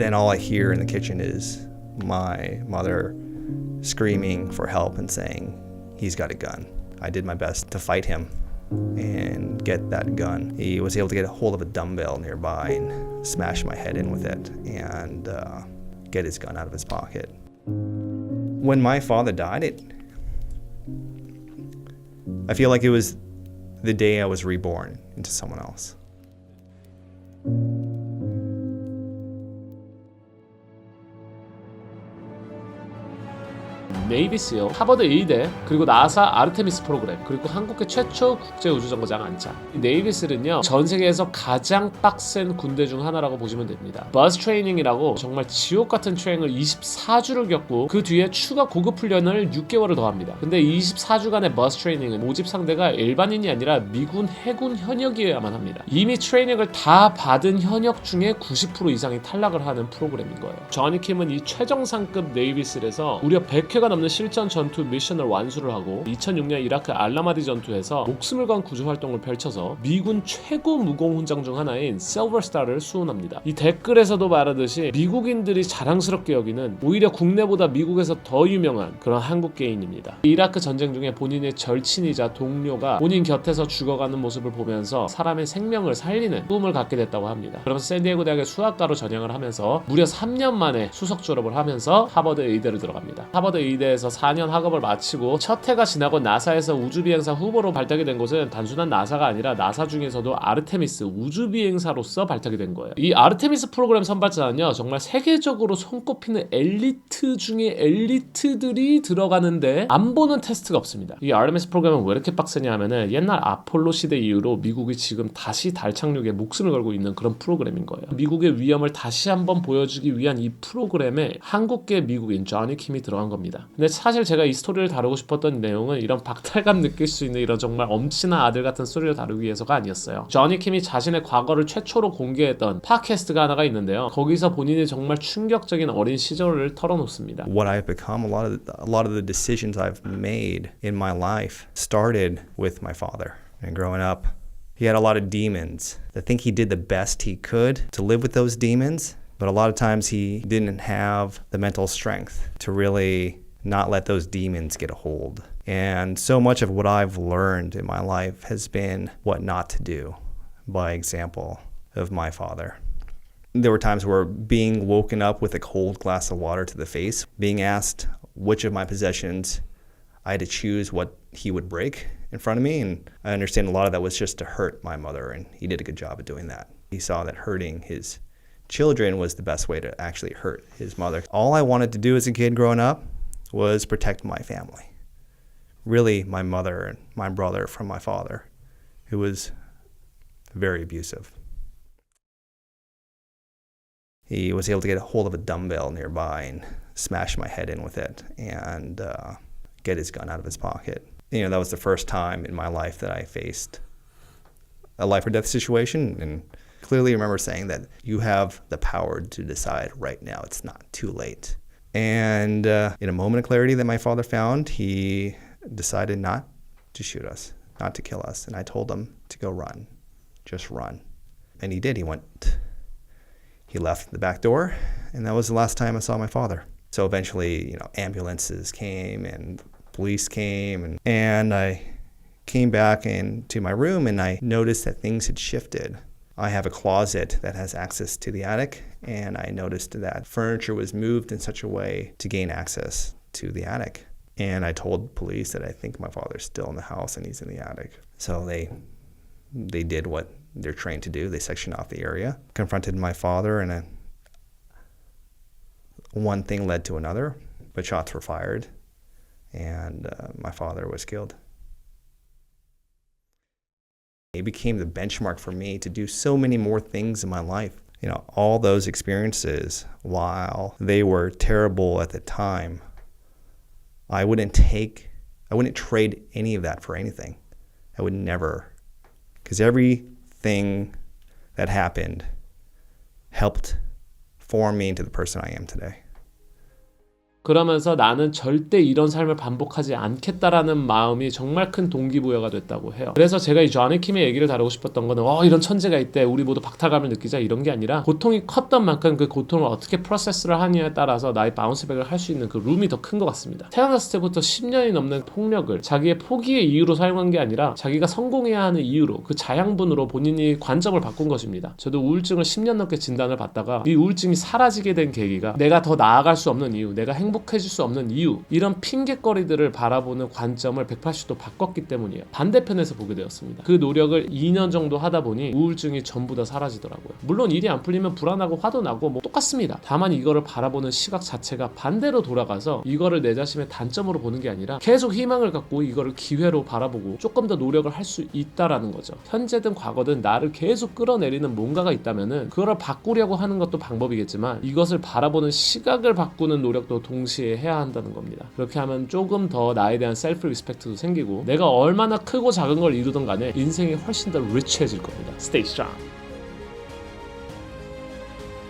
Then all I hear in the kitchen is my mother screaming for help and saying, He's got a gun. I did my best to fight him and get that gun. He was able to get a hold of a dumbbell nearby and smash my head in with it and uh, get his gun out of his pocket. When my father died, it I feel like it was the day I was reborn into someone else. 네이비스요, 하버드 의대, 그리고 나사 아르테미스 프로그램, 그리고 한국의 최초 국제 우주정거장 안착. 이 네이비스는요, 전 세계에서 가장 빡센 군대 중 하나라고 보시면 됩니다. 버스 트레이닝이라고 정말 지옥 같은 트레이닝을 24주를 겪고 그 뒤에 추가 고급 훈련을 6개월을 더합니다. 근데 24주간의 버스 트레이닝은 모집 상대가 일반인이 아니라 미군 해군 현역이어야만 합니다. 이미 트레이닝을 다 받은 현역 중에 90% 이상이 탈락을 하는 프로그램인 거예요. 저니 킴은 이 최정상급 네이비스에서 무려 100회가 넘는 실전 전투 미션을 완수를 하고 2006년 이라크 알라마디 전투에서 목숨을 건 구조 활동을 펼쳐서 미군 최고 무공 훈장 중 하나인 실버스타를 수혼합니다. 이 댓글에서도 말하듯이 미국인들이 자랑스럽게 여기는 오히려 국내보다 미국에서 더 유명한 그런 한국 개인입니다. 이라크 전쟁 중에 본인의 절친이자 동료가 본인 곁에서 죽어가는 모습을 보면서 사람의 생명을 살리는 꿈을 갖게 됐다고 합니다. 그러면서 샌디에고 대학의 수학과로 전향을 하면서 무려 3년 만에 수석 졸업을 하면서 하버드 의대를 들어갑니다. 하버드 의대 에서 4년 학업을 마치고 첫 해가 지나고 나사에서 우주비행사 후보로 발탁이 된 곳은 단순한 나사가 아니라 나사 중에서도 아르테미스 우주비행사로서 발탁이 된 거예요. 이 아르테미스 프로그램 선발자는요 정말 세계적으로 손꼽히는 엘리트 중에 엘리트들이 들어가는데 안 보는 테스트가 없습니다. 이 아르테미스 프로그램은 왜 이렇게 빡세냐 하면은 옛날 아폴로 시대 이후로 미국이 지금 다시 달 착륙에 목숨을 걸고 있는 그런 프로그램인 거예요. 미국의 위험을 다시 한번 보여주기 위한 이 프로그램에 한국계 미국인 조니 킴이 들어간 겁니다. 근데 사실 제가 이 스토리를 다루고 싶었던 내용은 이런 박탈감 느낄 수 있는 이런 정말 엄친한 아들 같은 스토리를 다루기 위해서가 아니었어요. 조니 킴이 자신의 과거를 최초로 공개했던 팟캐스트가 하나가 있는데요. 거기서 본인이 정말 충격적인 어린 시절을 털어놓습니다. What I've become, a lot of the, a lot of the decisions I've made in my life started with my father. And growing up, he had a lot of demons. I think he did the best he could to live with those demons, but a lot of times he didn't have the mental strength to really not let those demons get a hold. And so much of what I've learned in my life has been what not to do by example of my father. There were times where being woken up with a cold glass of water to the face, being asked which of my possessions I had to choose what he would break in front of me. And I understand a lot of that was just to hurt my mother, and he did a good job of doing that. He saw that hurting his children was the best way to actually hurt his mother. All I wanted to do as a kid growing up was protect my family. Really, my mother and my brother from my father, who was very abusive. He was able to get a hold of a dumbbell nearby and smash my head in with it and uh, get his gun out of his pocket. You know, that was the first time in my life that I faced a life or death situation and clearly remember saying that you have the power to decide right now. It's not too late. And uh, in a moment of clarity that my father found, he decided not to shoot us, not to kill us. And I told him to go run, just run. And he did. He went, he left the back door, and that was the last time I saw my father. So eventually, you know, ambulances came and police came, and, and I came back into my room and I noticed that things had shifted. I have a closet that has access to the attic, and I noticed that furniture was moved in such a way to gain access to the attic. And I told police that I think my father's still in the house and he's in the attic. So they they did what they're trained to do. They sectioned off the area, confronted my father, and a, one thing led to another. But shots were fired, and uh, my father was killed. It became the benchmark for me to do so many more things in my life. You know, all those experiences, while they were terrible at the time, I wouldn't take, I wouldn't trade any of that for anything. I would never, because everything that happened helped form me into the person I am today. 그러면서 나는 절대 이런 삶을 반복하지 않겠다라는 마음이 정말 큰 동기부여가 됐다고 해요. 그래서 제가 이 조니 킴의 얘기를 다루고 싶었던 거는 어 이런 천재가 있대. 우리 모두 박탈감을 느끼자 이런 게 아니라 고통이 컸던 만큼 그 고통을 어떻게 프로세스를 하느냐에 따라서 나의 바운스백을 할 수 있는 그 룸이 더 큰 것 같습니다. 태어났을 때부터 10년이 넘는 폭력을 자기의 포기의 이유로 사용한 게 아니라 자기가 성공해야 하는 이유로 그 자양분으로 본인이 관점을 바꾼 것입니다. 저도 우울증을 10년 넘게 진단을 받다가 이 우울증이 사라지게 된 계기가 내가 더 나아갈 수 없는 이유, 내가 행 복해질 수 없는 이유 이런 핑계거리들을 바라보는 관점을 180도 바꿨기 때문이에요. 반대편에서 보게 되었습니다. 그 노력을 2년 정도 하다 보니 우울증이 전부 다 사라지더라고요. 물론 일이 안 풀리면 불안하고 화도 나고 뭐 똑같습니다. 다만 이거를 바라보는 시각 자체가 반대로 돌아가서 이거를 내 자신의 단점으로 보는 게 아니라 계속 희망을 갖고 이거를 기회로 바라보고 조금 더 노력을 할 수 있다라는 거죠. 현재든 과거든 나를 계속 끌어내리는 뭔가가 있다면은 그거를 바꾸려고 하는 것도 방법이겠지만 이것을 바라보는 시각을 바꾸는 노력도 동시에 해야 한다는 겁니다. 그렇게 하면 조금 더 나에 대한 셀프 리스펙트도 생기고 내가 얼마나 크고 작은 걸 이루든 간에 인생이 훨씬 더 리치해질 겁니다. Stay strong.